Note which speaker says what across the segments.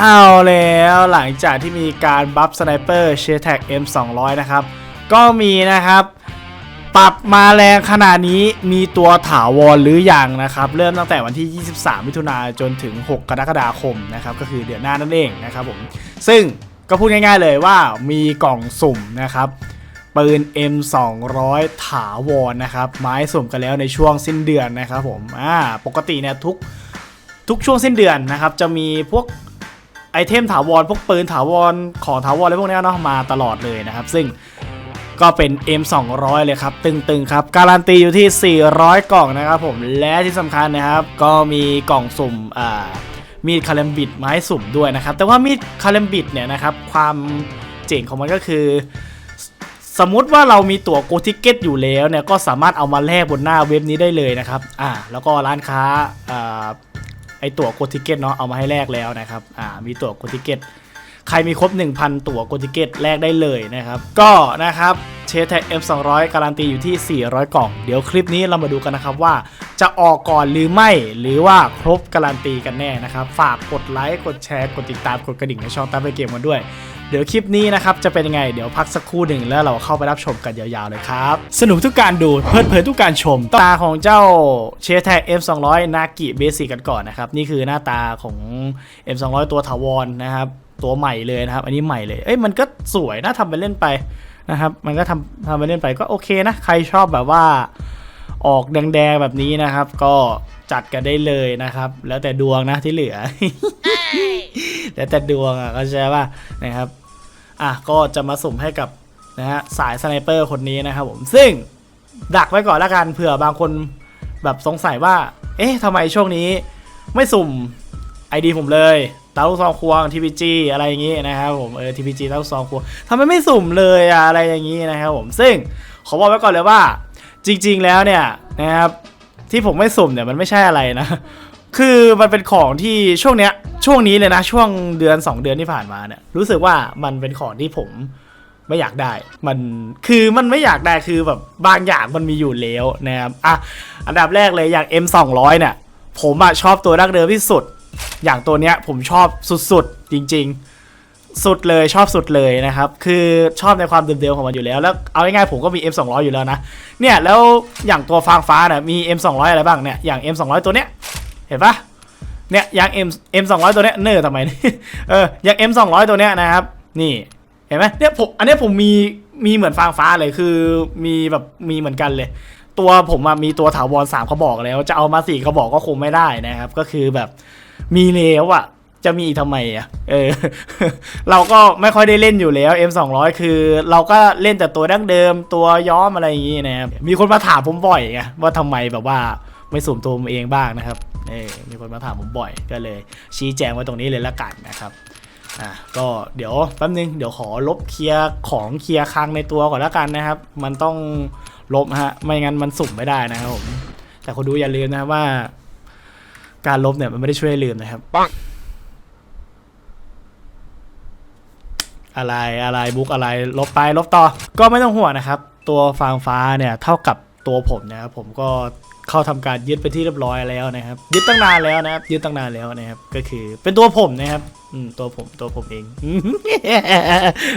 Speaker 1: เอาแล้วหลังจากที่มีการบัฟสไนเปอร์เชแท็ก M200 นะครับ ก็มีนะครับ ปรับมาแรงขนาดนี้มีตัวถาวรหรืออยังนะครับ เริ่มตั้งแต่วันที่ 23 มิถุนาจนถึง 6 กรกฎาคมนะครับ ก็คือเดือนหน้านั่นเองนะครับผมซึ่งก็พูดง่ายๆเลยว่ามีกล่องสุ่มนะครับปืน M200 ถาวรนะครับ ไม้สุ่มกันแล้วในช่วงสิ้นเดือนนะครับผมอ่าปกติเนี่ยทุกทุกช่วงสิ้นเดือนนะครับ จะมีพวก ไอเทมถาวรพวกปืนถาวรของถาวรอะไรพวกนี้เนาะมาตลอดเลยนะครับ ซึ่งก็เป็น M200 เลยครับ ตึงๆ ครับ การันตีอยู่ที่ 400 กล่องนะครับผมและที่สำคัญนะครับ ก็มีกล่องสุ่มอ่ามีดคาเลมบิดมาให้สุ่มด้วยนะครับ แต่ว่ามีดคาเลมบิดเนี่ยนะครับ ความเจ๋งของมันก็คือ สมมติว่าเรามีตั๋วโกทิเกตอยู่แล้วเนี่ยก็สามารถเอามาแลกบนหน้าเว็บนี้ได้เลยนะครับอ่าแล้วก็ร้านค้าอ่า ตั๋วโกทิเกตเนาะเอามาให้แลกแล้วนะครับอ่ามีตั๋วโกทิเกต ใครมีครบ 1,000 ตั๋วโกติเกตแลกได้เลยนะครับ ก็นะครับเชฟแท็ก M200 การันตีอยู่ที่ 400 กล่อง เดี๋ยวคลิปนี้เรามาดูกันนะครับว่าจะออกก่อนหรือไม่หรือว่าครบการันตีกันแน่นะครับ ฝากกดไลค์กดแชร์กดติดตามกดกระดิ่งในช่องตามไปเกมกันด้วยเดี๋ยวคลิปนี้นะครับจะเป็นยังไง เดี๋ยวพักสักครู่หนึ่งแล้วเราเข้าไปรับชมกันยาวๆเลยครับ สนุกทุกการดูเพลิดเพลินทุกการชมตาของเจ้าเชฟแท็ก M200 นากิเบสิกกันก่อนนะครับ นี่คือหน้าตาของ M200 ตัวถาวรนะครับ ตัวใหม่เลยนะครับ อันนี้ใหม่เลย เอ้ยมันก็สวยนะทำไปเล่นไปนะครับ มันก็ทำทำไปเล่นไปก็โอเคนะ ใครชอบแบบว่าออกแดงๆแบบนี้นะครับ ก็จัดกันได้เลยนะครับ แล้วแต่ดวงนะที่เหลือ แล้วแต่ดวงอะก็ใช่ป่ะนะครับ อะก็จะมาสุ่มให้กับนะฮะสายสไนเปอร์คนนี้นะครับผมซึ่งดักไว้ก่อนละกันเผื่อบางคนแบบสงสัยว่า เอ๊ะทำไมช่วงนี้ไม่สุ่ม ID ผมเลย ตาลูกซองควง TPG อะไรอย่างงี้นะครับผมเออ TPG ตาลูกซองควงทำไมไม่สุ่มเลยอะอะไรอย่างงี้นะครับผมซึ่งขอบอกไว้ก่อนเลยว่า จริง ๆ แล้วเนี่ยนะครับที่ผมไม่สุ่มเนี่ยมันไม่ใช่อะไรนะ คือมันเป็นของที่ช่วงเนี้ยช่วงนี้เลยนะช่วงเดือน 2 เดือนที่ผ่านมาเนี่ยรู้สึกว่ามันเป็นของที่ผมไม่อยากได้ มันคือมันไม่อยากได้คือแบบบางอย่างมันมีอยู่แล้วนะครับอะอันดับแรกเลยอย่าง M 2 0 0 เนี่ยผมอะชอบตัวดั้งเดิมที่สุด อย่างตัวเนี้ยผมชอบสุดๆ จริง ๆ สุดเลยชอบสุดเลยนะครับ คือชอบในความเดิมๆของมันอยู่แล้ว แล้วเอาง่ายๆผมก็มี M 2 0 0 อยู่แล้วนะ เนี่ยแล้วอย่างตัวฟางฟ้าเนี่ยมี M 2 0 0 อะไรบ้างเนี่ยอย่าง M 2 0 0 ตัวเนี้ยเห็นปะเนี่ยอย่าง M M 2 0 0 ตัวเนี้ยเนอทำไม เอออย่าง M 2 0 0 ตัวเนี้ยนะครับ นี่เห็นไหมเนี่ยผมอันนี้ผมมีมีเหมือนฟางฟ้าเลยคือมีแบบมีเหมือนกันเลย ตัวผมมีตัวถาวรสามเขาบอกแล้ว จะเอามาสี่เขาบอกก็คงไม่ได้นะครับ ก็คือแบบ มีแล้วอะจะมีทำไมอะเออ เราก็ไม่ค่อยได้เล่นอยู่แล้ว M 2 0 0 คือเราก็เล่นแต่ตัวดั้งเดิมตัวย้อมอะไรอย่างงี้นะครับ มีคนมาถามผมบ่อยไงว่าทำไมแบบว่าไม่สุ่มตัวเองบ้างนะครับ เออ มีคนมาถามผมบ่อยก็เลย ชี้แจงไว้ตรงนี้เลยละกันนะครับ อะ ก็เดี๋ยวแป๊บนึง เดี๋ยวขอลบเคลียร์ของเคลียร์คลังในตัวก่อนละกันนะครับ มันต้องลบฮะ ไม่งั้นมันสุ่มไม่ได้นะครับผม แต่คนดูอย่าลืมนะว่า การลบเนี่ยมันไม่ได้ช่วยให้ลืมนะครับ
Speaker 2: ปัง
Speaker 1: อะไรอะไรบุ๊กอะไรลบไปลบต่อ ก็ไม่ต้องห่วงนะครับ ตัวฟางฟ้าเนี่ยเท่ากับตัวผมนะครับผมก็เข้าทำการยึดไปที่เรียบร้อยแล้วนะครับ ยึดตั้งนานแล้วนะครับ ยึดตั้งนานแล้วนะครับ ก็คือเป็นตัวผมนะครับอืมตัวผมตัวผมเอง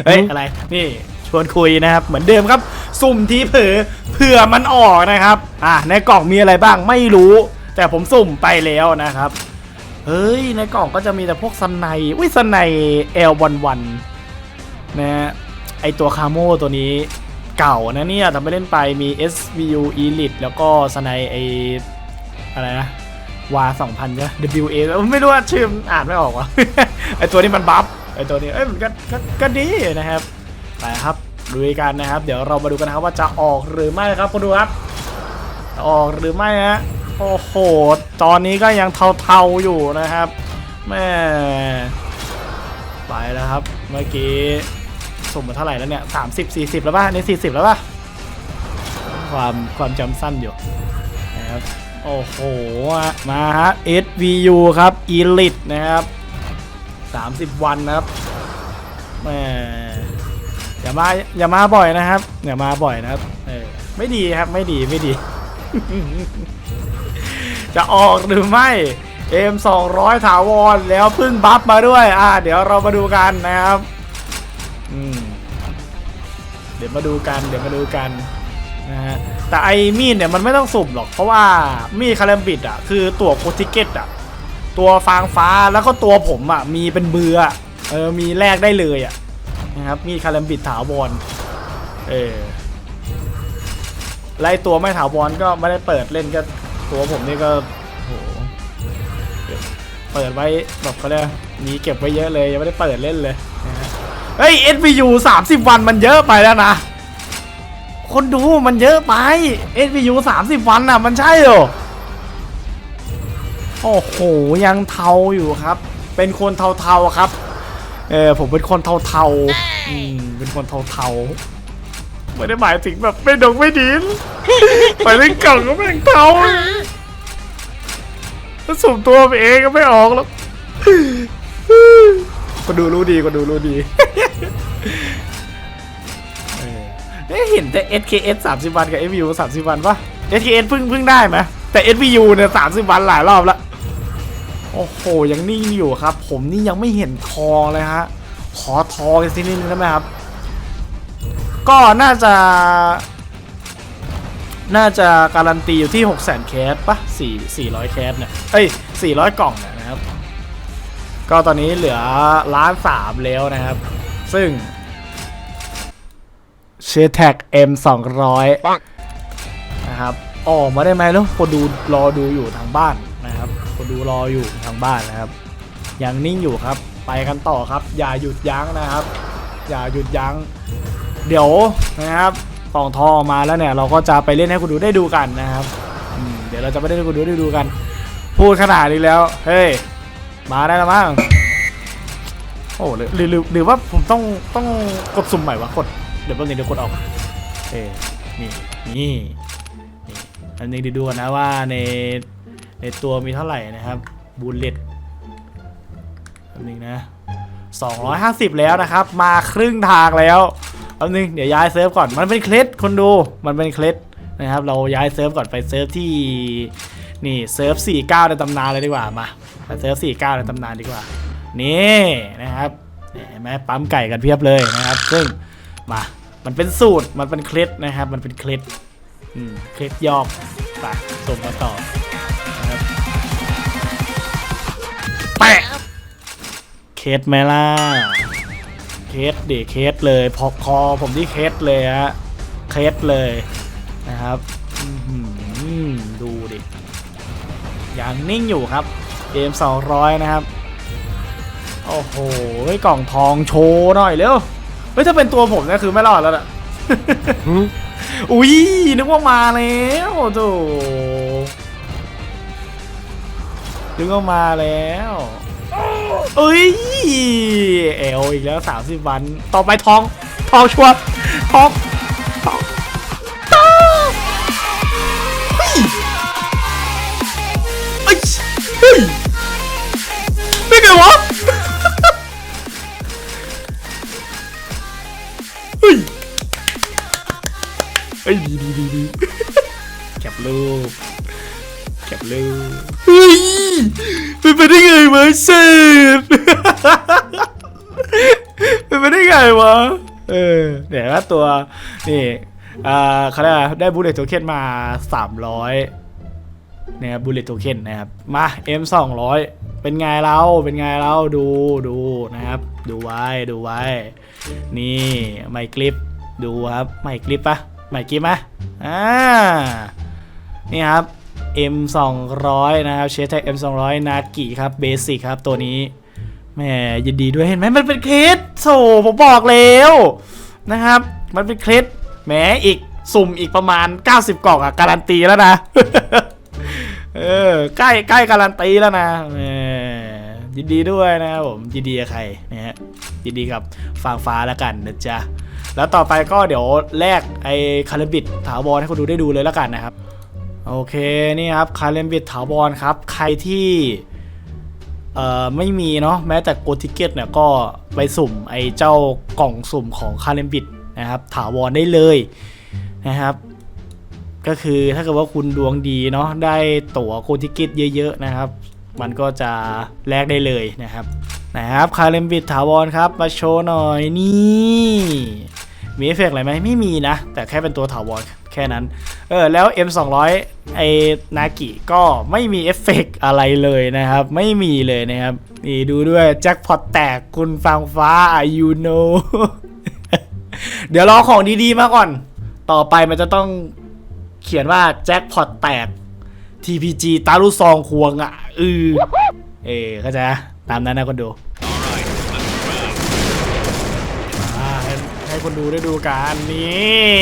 Speaker 1: เฮ้ยอะไรนี่ชวนคุยนะครับ เหมือนเดิมครับ สุ่มทีเผลอเผื่อมันออกนะครับ อะในกล่องมีอะไรบ้างไม่รู้ แต่ผมสุ่มไปแล้วนะครับ เฮ้ย ในกล่องก็จะมีแต่พวกสไนอุ้ยสไนเอลวันวันนะฮะไอตัวคาโมตัวนี้เก่านะเนี่ยทำไปเล่นไปมี SVU Elite แล้วก็สไนไออะไรนะวา2000ใช่ไหม WA ไม่รู้ว่าชื่อมันอ่านไม่ออกวะไอตัวนี้มันบัฟไอตัวนี้เอ้ยมันก็ก็ก็ดีนะครับไปครับดูกันนะครับ เดี๋ยวเรามาดูกันนะครับว่าจะออกหรือไม่ครับคุณดูครับออกหรือไม่ฮะ โอ้โห ตอนนี้ก็ยังเทาๆอยู่นะครับแม่ไปแล้วครับ เมื่อกี้สุ่มมาเท่าไหร่แล้วเนี่ยสามสิบสี่สิบแล้วป่ะนี่สี่สิบแล้วป่ะ ความความจำสั้นอยู่นะครับ โอ้โห มาฮะ SVU ครับ Elite นะครับสามสิบวันนะครับแหมอย่ามาอย่ามาบ่อยนะครับ อย่ามาบ่อยนะครับ เออไม่ดีครับไม่ดีไม่ดี จะออกหรือไม่ M 200ถาวรแล้วพิ่งบัฟมาด้วย อ่า เดี๋ยวเรามาดูกันนะครับอืมเดี๋ยวมาดูกันเดี๋ยวมาดูกันนะฮะแต่ไอ้มีดเนี่ยมันไม่ต้องสุ่มหรอกเพราะว่ามีดคาเลมบิดอะคือตัวโคติเกตอะตัวฟางฟ้าแล้วก็ตัวผมอะมีเป็นเบือเออมีแลกได้เลยอะนะครับมีดคาเลมบิดถาวรเออไล่ตัวไม่ถาวรก็ไม่ได้เปิดเล่นก็ ตัวผมนี่ก็โหเปิดไว้แบบเขาเรียกมีเก็บไว้เยอะเลย ยังไม่ได้เปิดเล่นเลยนะฮะเฮ้ย SVU 30 วันมันเยอะไปแล้วนะ คนดูมันเยอะไป SVU 30 วันน่ะ มันใช่เหรอโอ้โห ยังเทาอยู่ครับ เป็นคนเทาๆครับ เออผมเป็นคนเทาๆอืมเป็นคนเทาๆไม่ได้หมายถึงแบบไม่ดงไม่ดีนหมายถึงกล่องก็แม่งเทา สุ่มตัวไปเองก็ไม่ออกแล้วก็ดูรู้ดีก็ดูรู้ดีเออเอ๊ะเห็นแต่ SKS 30 วันกับ FVU 30 วันปะ SKS เพิ่งเพิ่งได้ไหมแต่ SVU เนี่ย30 วันหลายรอบแล้วโอ้โหยังนิ่งอยู่ครับ ผมนี่ยังไม่เห็นทองเลยฮะขอทองอีกสักนิดนึงได้ไหมครับ ก็น่าจะ น่าจะการันตีอยู่ที่6 0 0 0 0 0แคสปะ4 400 แคสเนี่ย เอ้ย 400 กล่องเนี่ยนะครับ ก็ตอนนี้เหลือล้านสามแล้วนะครับ ซึ่งเชแท็ก M 200นะครับ ออกมาได้ไหมแล้วคนดูรอดูอยู่ทางบ้านนะครับคนดูรออยู่ทางบ้านนะครับ ยังนิ่งอยู่ครับ ไปกันต่อครับ อย่าหยุดยั้งนะครับ อย่าหยุดยั้ง เดี๋ยวนะครับก ล่องทองอมาแล้วเนี่ย เราก็จะไปเล่นให้คุณดูได้ดูกันนะครับเดี๋ยวเราจะไปเล่นให้คุณดูได้ดูกัน พูดขนาดนี้แล้ว เฮ้ย มาได้แล้วมั้งโอ้หรือหรือหรือหรือว่าผมต้องต้องกดสุ่มใหม่วะกดเดี๋ยวแป๊บนึงเดี๋ยวกดออกเอ้นี่นี่นี่อันนี้ดูดูนนะว่าในในตัวมีเท่าไหร่นะครับบูลเลตอันนึงนะ250 แล้วนะครับ มาครึ่งทางแล้ว แป๊บนึงเดี๋ยวย้ายเซิร์ฟก่อนมันเป็นเคล็ดคนดูมันเป็นเคล็ดนะครับเราย้ายเซิร์ฟก่อนไปเซิร์ฟที่นี่เซิร์ฟ49ในตำนานเลยดีกว่ามาไปเซิร์ฟ49ในตำนานดีกว่านี่นะครับเห็นไหมปั๊มไก่กันเพียบเลยนะครับ ซึ่งมามันเป็นสูตรมันเป็นเคล็ดนะครับ มันเป็นเคล็ดเคล็ดยอกไปส่งมาต่อนะครับแปะเคสไหมล่ะ เคสเดเคสเลยพอคอผมที่เคสเลยฮะเคสเลยนะครับอื้อหือดูดิย่างนิ่งอยู่ครับเกม200 นะครับ โอ้โหกล่องทองโชว์หน่อยเร็วเฮ้ยถ้าเป็นตัวผมเนี่ยคือไม่รอดแล้วอะอุ้ยนึกว่ามาแล้วโถนึกว่ามาแล้ว เอ้ยเอลอีกแล้ว30วัน ต่อไปทอง ทองชัวร์ทองทองทองเฮ้ยเอ้ยเฮ้ยได้ไงวะเฮ้ยเฮ้ยดีดีดีดีแคปรูปแคปรูปเฮ้ยเป็นไปได้ไงวะเซฟ เป็นไปได้ไงวะ เออเดี๋ยวว่าตัว นี่ อ่าเขาเรียกได้บูเลตโทเค็นมา 300นะครับบูเลตโทเค็นนะครับ มา M 200เป็นไงเรา เป็นไงเรา ดู ดูนะครับ ดูไว้ ดูไว้ นี่ไมค์คลิป ดูครับ ไมค์คลิปปะไมค์คลิปปะอ่า นี่ครับ M 200นะครับ เชสแท็ก M 200นากิครับ เบสิกครับ ตัวนี้ แหมยินดีด้วยเห็นไหมมันเป็นเคสโซผมบอกแล้วนะครับ มันเป็นเคสแหมอีกสุ่มอีกประมาณ 90 กล่องอะการันตีแล้วนะเออใกล้ใกล้การันตีแล้วนะแหมยินดีด้วยนะครับผมยินดีกับใครนะฮะยินดีกับฟางฟ้าแล้วกันนะจ๊ะแล้วต่อไปก็เดี๋ยวแลกไอ้คาร์บิดถาวรให้คนดูได้ดูเลยแล้วกันนะครับ โอเคนี่ครับคาเลมบิดถาวรครับ ใครที่ เอ่อไม่มีเนาะแม้แต่โกติเกตเนี่ยก็ไปสุ่มไอ้เจ้ากล่องสุ่มของคาเลมบิดนะครับถาวรได้เลยนะครับ ก็คือถ้าเกิดว่าคุณดวงดีเนาะได้ตั๋วโกติเกตเยอะ ๆ นะครับ มันก็จะแลกได้เลยนะครับนะครับคาเลมบิดถาวรครับมาโชว์หน่อยนี่มีเอฟเฟกต์อะไรไหมไม่มีนะ แต่แค่เป็นตัวถาวร ค่นั้น เออ แล้ว M200 ไอนากิก็ไม่มีเอฟเฟกต์อะไรเลยนะครับ ไม่มีเลยนะครับ นี่ดูด้วยแจ็คพอตแตกคุณฟังฟ้า you know เดี๋ยวรอของดีๆมาก่อน ต่อไปมันจะต้องเขียนว่าแจ็คพอตแตก TPG ตาลูซองควงอะเออเออเข้าใจนะตามนั้นนะคนดู อ่า ให้คนดูได้ดูกันนี่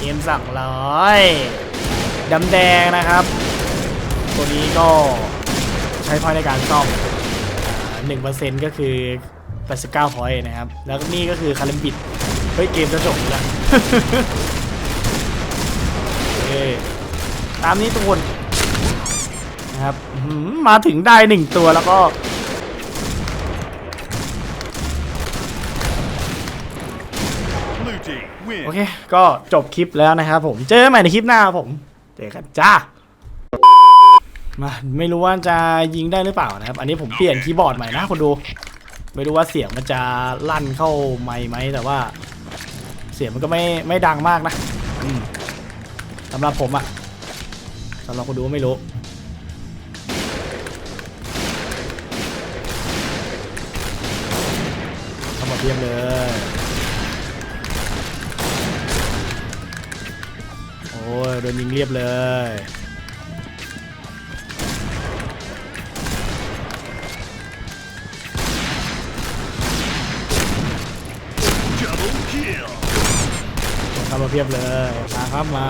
Speaker 1: เอ็มสั่งร้อยดำแดงนะครับ ตัวนี้ก็ใช้พอยในการซ่อมหนึ่งเปอร์เซ็นต์ก็คือ89พอยต์นะครับ แล้วนี่ก็คือคาร์ลบิดเฮ้ย เกมจะจบแล้วโอตามนี้ทุกคนนะครับมาถึงได้หนึ่งตัวแล้วก็ โอเค ก็จบคลิปแล้วนะครับผมเจอกันใหม่ในคลิปหน้าครับผม เจอกันจ้ามาไม่รู้ว่าจะยิงได้หรือเปล่านะครับ อันนี้ผมเปลี่ยนคีย์บอร์ดใหม่นะคนดู ไม่รู้ว่าเสียงมันจะลั่นเข้าไมค์ไหมแต่ว่า เสียงมันก็ไม่ไม่ดังมากนะอืมสำหรับผมอะสำหรับคนดูไม่รู้เข้ามาเพียบเลย โอ้ยโดนยิงเรียบเลย
Speaker 2: Double kill.
Speaker 1: เข้ามาเพียบเลย มาครับมา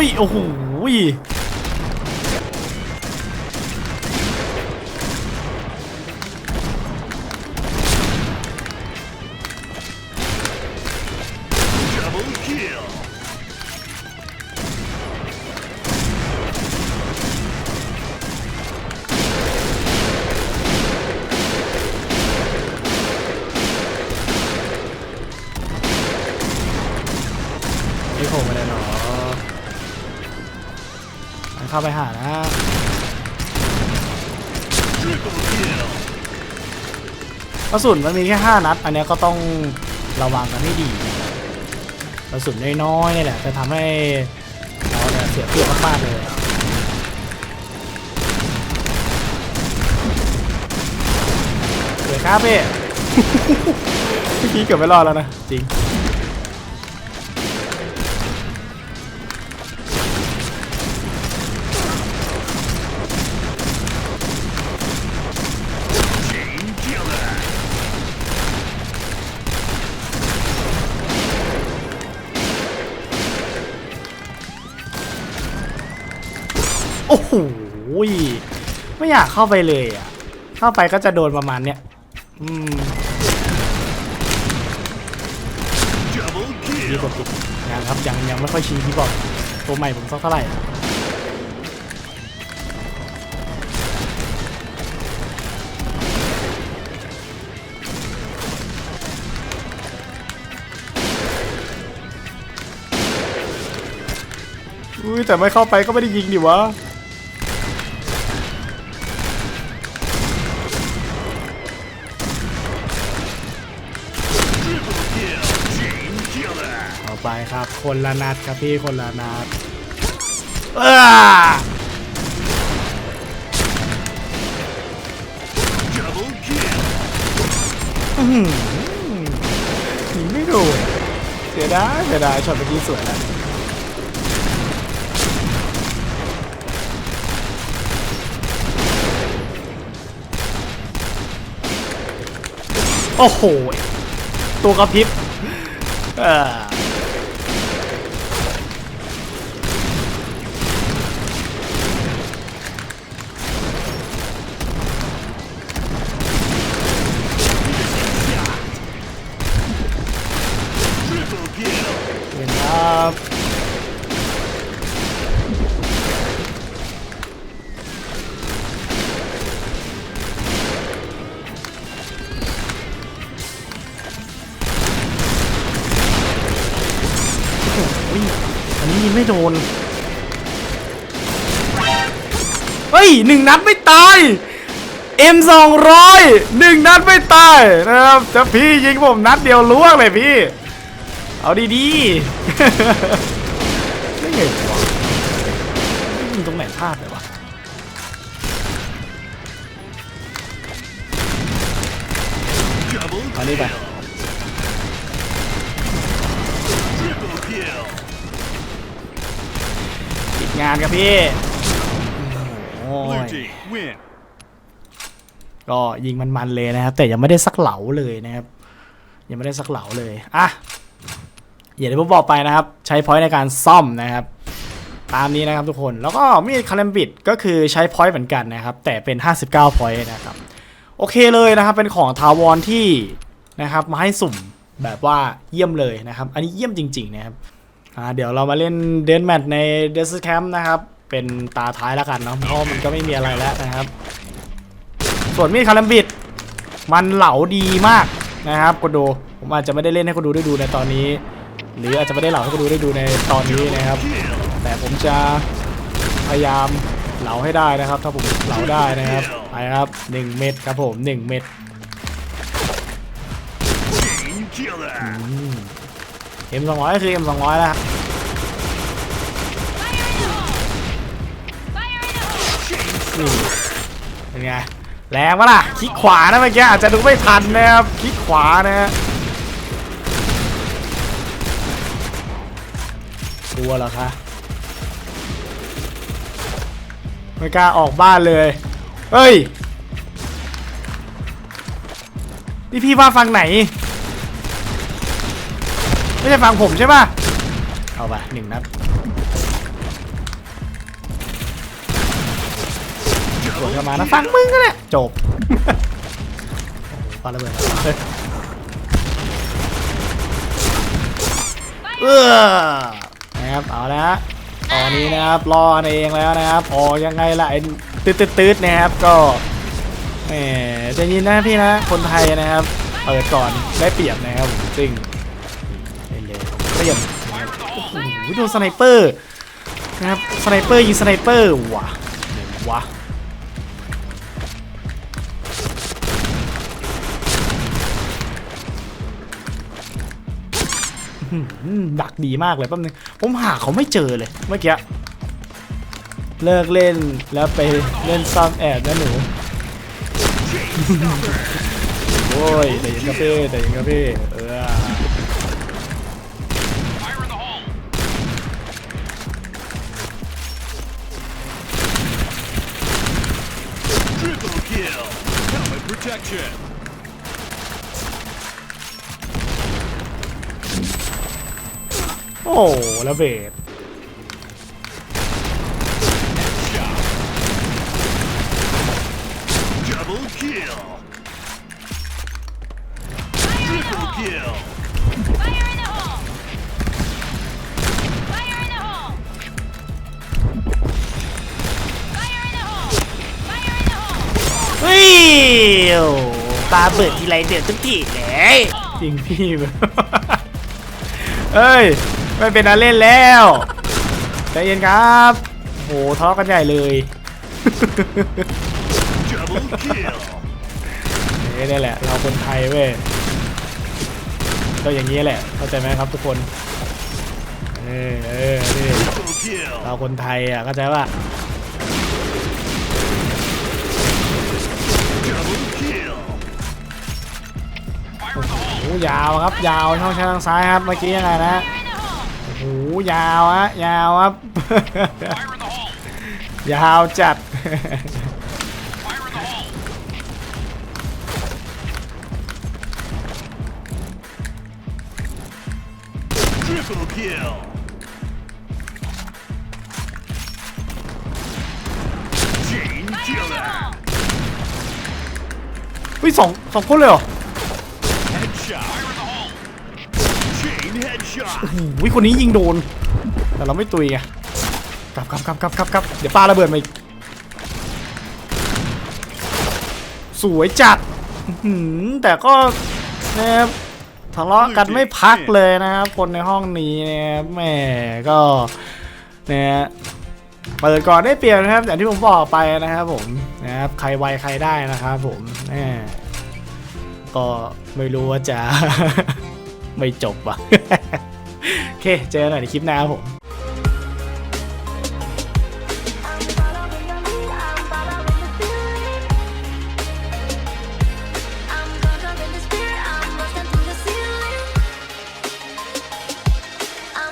Speaker 1: อุ้ยโอ้าไปหานะ กระสุนมันมีแค่5นัด อันเนี้ยก็ต้องระวังกันให้ดี กระสุนน้อยๆนี่แหละจะทำให้เราเนี่ยเสียเปรียบมากๆเลยเดี๋ยวครับพี่เมื่อกี้เกือบไม่รอดแล้วนะ จริง อยากเข้าไปเลยอะ เข้าไปก็จะโดนประมาณเนี้ยอืม
Speaker 2: Double
Speaker 1: มี
Speaker 2: kill.
Speaker 1: กดติดยังครับยังยังไม่ค่อยชินคีย์บอร์ดตัวใหม่ผมสักเท่าไหร่อุ้ยแต่ไม่เข้าไปก็ไม่ได้ยิงดิวะ ครับคนละนัดครับพี่คนละนัดเอ้อ
Speaker 2: Double kill.
Speaker 1: อื้อหือยิงไม่โดนเสียดายเสียดายช็อตเมื่อกี้สวยนะโอ้โห ตัวกระพริบเออ นัดไม่ตาย M 2 0 0 หนึ่งนัดไม่ตายนะครับจะพี่ยิงผมนัดเดียวล่วงเลยพี่ เอาดีๆไม่ไงวะยิงตรงไหนพลาดเลยวะอานี่ไปปิดงานครับพี่ โอ้
Speaker 2: Blue
Speaker 1: ย
Speaker 2: team win.
Speaker 1: ก็ยิงมันๆเลยนะครับ แต่ยังไม่ได้สักเหลาเลยนะครับ ยังไม่ได้สักเหลาเลยอะอย่างที่ผมบอกไปนะครับ ใช้พอยต์ในการซ่อมนะครับ ตามนี้นะครับทุกคนแล้วก็มีดคาเลมบิดก็คือใช้พอยต์เหมือนกันนะครับ แต่เป็น 59พอยต์นะครับ โอเคเลยนะครับ เป็นของทาวรที่นะครับมาให้สุ่มแบบว่าเยี่ยมเลยนะครับ อันนี้เยี่ยมจริง ๆ นะครับอ่าเดี๋ยวเรามาเล่นเดนแมทในเดสแคมป์นะครับ เป็นตาท้ายแล้วกันเนาะเพราะมันก็ไม่มีอะไรแล้วนะครับ ส่วนมีดคาลัมบิด มันเหลาดีมากนะครับคุณดูผมอาจจะไม่ได้เล่นให้คุณดูได้ดูในตอนนี้ หรืออาจจะไม่ได้เหลาให้คุณดูได้ดูในตอนนี้นะครับ แต่ผมจะพยายามเหลาให้ได้นะครับ ถ้าผมเหลาได้นะครับไปครับ 1 เม็ดครับผม 1 เม็ด
Speaker 2: Chain killer.
Speaker 1: M 2 0 0ก็คือ M 2 0 0แล้ว นี่เป็นไงแรงปะล่ะคลิกขวานะเมื่อกี้อาจจะดูไม่ทันนะครับคลิกขวานะฮะกลัวเหรอคะไม่กล้าออกบ้านเลยเฮ้ยนี่พี่ว่าฟังไหน ไม่ใช่ฟังผมใช่ป่ะ เอาไปหนึ่งนัด กลับมานะฟังมึงก็แหละจบโอ้โหปาระเบิดเฮ้ยเออนะครับเอาละฮะตอนนี้นะครับรอกันเองแล้วนะครับออกยังไงล่ะไอ้ตืดตืดตืดๆๆนะครับก็แหมใจะยินนะพี่นะคนไทยนะครับเปิดก่อนได้เปรียบนะครับซึ่งเล่นเลยเปรียบนะครับโอ้โหโดนสไนเปอร์นะครับสไนเปอร์ยิงสไนเปอร์ว่ะเดี๋ยววะ ดักดีมากเลยแป๊บนึงผมหาเขาไม่เจอเลยเมื่อกี้เลิกเล่นแล้วไปเล่นซ่อมแอบนะหนูโอ้ยแต่ยังกาเฟ่แต่ยังกาเฟ่เออ
Speaker 2: Triple
Speaker 3: hole! Fire in the hole! Fire in the hole!
Speaker 1: เฮ้ยโอ้ตาเบิดทีไรเดือดทุกทีเลย จริงพี่เฮ้ย ไม่เป็นอันเล่นแล้วใจเย็นครับโหทะเลาะกันใหญ่เลยนี่นี่แหละ เราคนไทยเว้ยก็อย่างนี้แหละ เข้าใจไหมครับทุกคน เออเออนี่เราคนไทยอะเข้าใจว่า
Speaker 2: Double kill.
Speaker 1: โอ้ยาวครับ ยาวช่องทางซ้ายครับ เมื่อกี้ยังไงนะ โอ้โหยาวฮะยาวครับ ยาวจัด
Speaker 2: Triple kill. Chain killer.
Speaker 1: วิสองสองคนเลยเหรอ
Speaker 2: Headshot. Chain headshot.
Speaker 1: วิคนนี้ยิงโดน แต่เราไม่ตุยไงกลับกลับกลับกลับกลับกลับเดี๋ยวปาระเบิดมาอีก สวยจัดแต่ก็นะครับทะเลาะกันไม่พักเลยนะครับคนในห้องนี้นะแหมก็เนี่ยเปิดก่อนได้เปรียบนะครับอย่างที่ผมบอกไปนะครับผมนะครับใครไวใครได้นะครับผมแหมก็ไม่รู้ว่าจะ ไม่จบว่ะ โอเค เจอกันใหม่ในคลิปหน้าครับผม